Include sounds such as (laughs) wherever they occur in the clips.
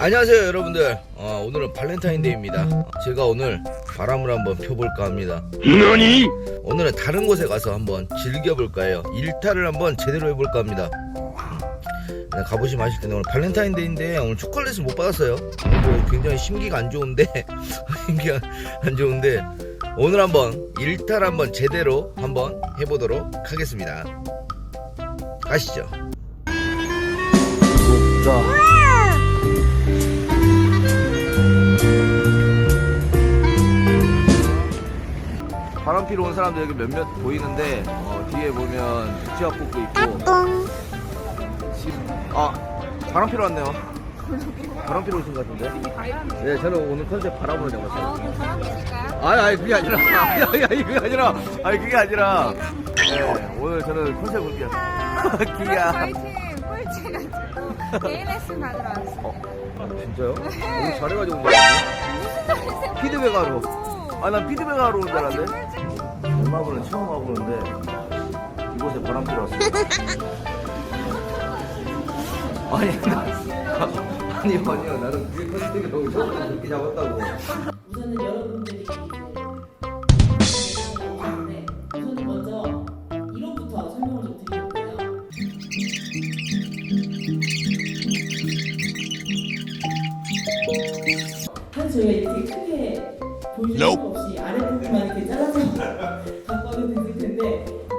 안녕하세요 여러분들. 어, 오늘은 발렌타인데이입니다. 어, 제가 오늘 바람을 한번 펴볼까 합니다. 너니? 오늘은 다른 곳에 가서 한번 즐겨볼까 해요. 일탈을 한번 제대로 해볼까 합니다. 네, 가보시면 아실 텐데 오늘 발렌타인데이인데 오늘 초콜릿을 못 받았어요. 뭐 굉장히 심기가 안 좋은데 (laughs) 심기가 안 좋은데 오늘 한번 일탈 한번 제대로 한번 해보도록 하겠습니다. 가시죠 피러 온 사람들 여기 몇몇 보이는데 어, 뒤에 보면 부치아국도 있고. 아 바람 피러 왔네요. 바람 피러 오신 것 같은데? 네 저는 오늘 컨셉 바람으로 잡았어요. 어, 피실까요? 아니 아니 그게 아니라. (laughs) 아니 아니 아니, 그게 아니라. 아니 그게 아니라. 네, 오늘 저는 컨셉 볼게요 기야. (laughs) 저희 팀 꼴찌가지고 개인 레슨 받으러 왔어요. 어, 진짜요? 오늘 잘해가지고 온 거같요? 피드백 하러. 아난 피드백 하러 온 줄 알았는 데 음악은 처음 와보는데 이곳에 바람 피러 왔어요 (laughs) 아니 나 아니 아니요. 나는 그게 컨셉이 너무 그렇게 잡았다고. 우선은 여러분들이 있는데 우선은 먼저 이론부터 설명을 좀 드릴게요. 사실 저희가 이렇게 크게 보여줄 수 없이 아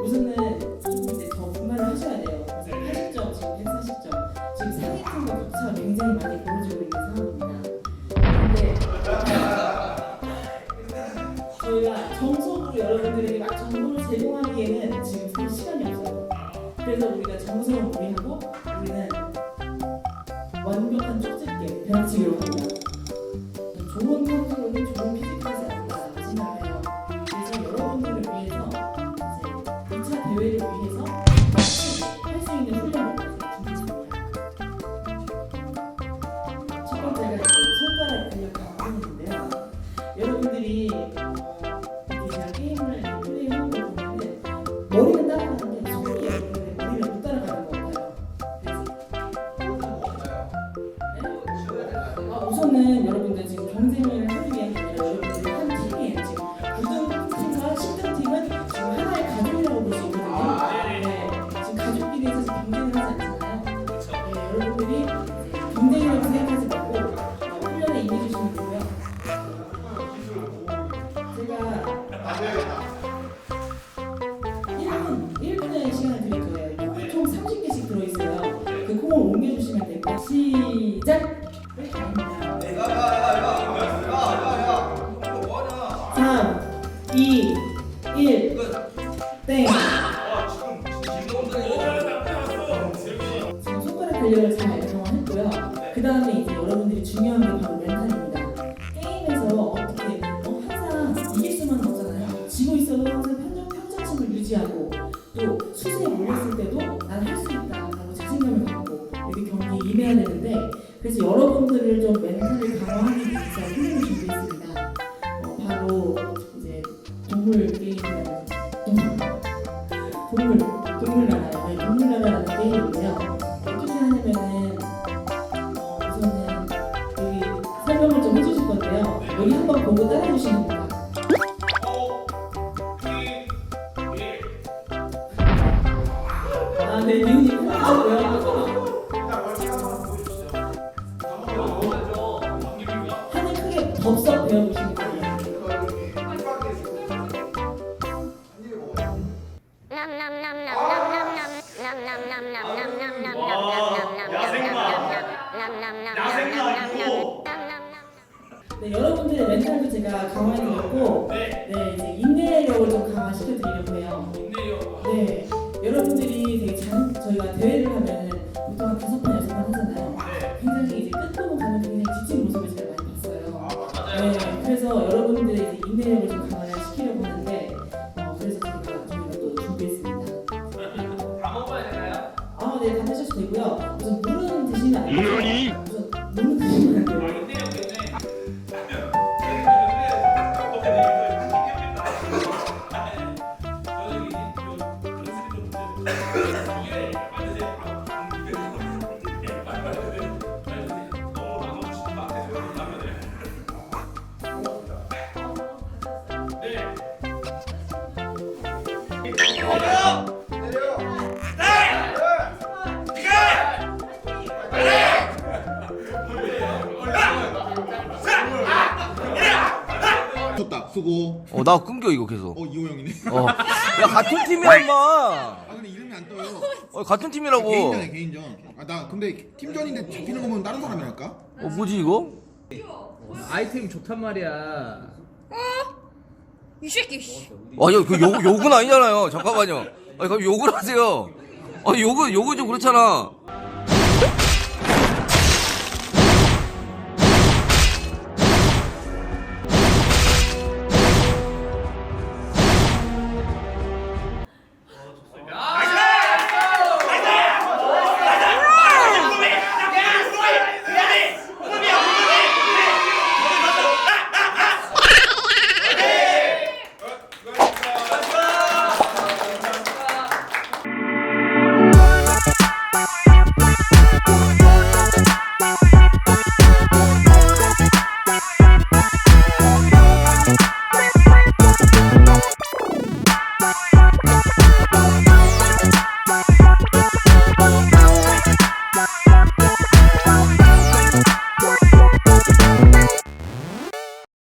우선은 좀 이제 더 분발을 하셔야 돼요. 우선 80점, 지금 140점. 지금 상위 팀과 격차가 굉장히 많이 벌어지고 있는 상황입니다. 근데 (laughs) 저희가 정석으로 여러분들에게 막 정보를 제공하기에는 지금 살 시간이 없어요. 그래서 우리가 정성을 무리하고 우리는 완벽한 쪽집게 변칙으로 합니다. 좋은 컨트롤은 좋은 네? 아, 우선은 여러분들 지금 경쟁을 하기 위한 게 아니라 여러분들이 한 팀이에요. 지금 9등 팀과 10등 팀은 지금 하나의 가족이라고 볼 수 있거든요. 네, 지금 가족끼리 사실 경쟁을 하지 않잖아요. 네, 여러분들이 경쟁이라고 생각하지 말고 어, 훈련에 임해주시면 되고요. 제가 1분, 1분의 시간을 드릴 거예요. 총 30개씩 들어있어요. 그 콩을 옮겨주시면 되고 시작! 삼, 이, 일, 땡. 지금 손가락 근력을 잘 강화했고요. 그 다음에 이제 여러분들이 중요한 게 바로 멘탈입니다. 게임에서 어떻게 어, 항상 이길 수만 없잖아요. 지고 있어도 항상 평정, 평정심을 유지하고 또 수세에 몰렸을 때도 난 할 수 있다 라고 자신감을 갖고 이렇게 경기에 임해야 되는데 그래서 여러분들을 좀 멘탈을 강화하기 위해서 훈련을 준비했습니다. 동물 게임이라는 동물 동물 동물나라 네, 동물나라라는 게임인데요. 어떻게 하냐면은 어, 우선은 여기 설명을 좀 해주실 건데요. 여기 한번 보고 따라해 주시면 됩니다. 아, 네, 니은이 편하고요. 네, 여러분들의 멘탈도 제가 강화해 드렸고, 네, 이제 인내력을 좀 강화시켜 드리려고 해요. 네, 여러분들이 되게 장, 저희가 대회를 하면은 보통 한 다섯 번, 여섯 번 하잖아요. 굉장히 이제 끝부분 가면 굉장히 지친 모습을 제가 많이 봤어요. 네, 그래서 여러분들의 이제 인내력을 좀 강화시키려고 하는데, 어, 그래서 저희가 저희가 또 준비했습니다. 다 먹어야 되나요? 아, 네, 다 드셔도 되고요. 우선 물은 드시면 안 돼요. Música 수고. 어 나 끊겨 이거 계속 어 이호영이네. 어 야 같은 팀이야 임마 아 근데 이름이 안 떠요. 어 같은 팀이라고 개인전이야 개인전. 아 나 근데 팀전인데 잡히는 거 보면 다른 사람이랄까? 어 뭐지 이거 아이템 좋단 말이야. 이 새끼 씨. 아야 그 욕, 욕은 아니잖아요 잠깐만요 아니 그럼 욕을 하세요 아 욕은 욕은 좀 그렇잖아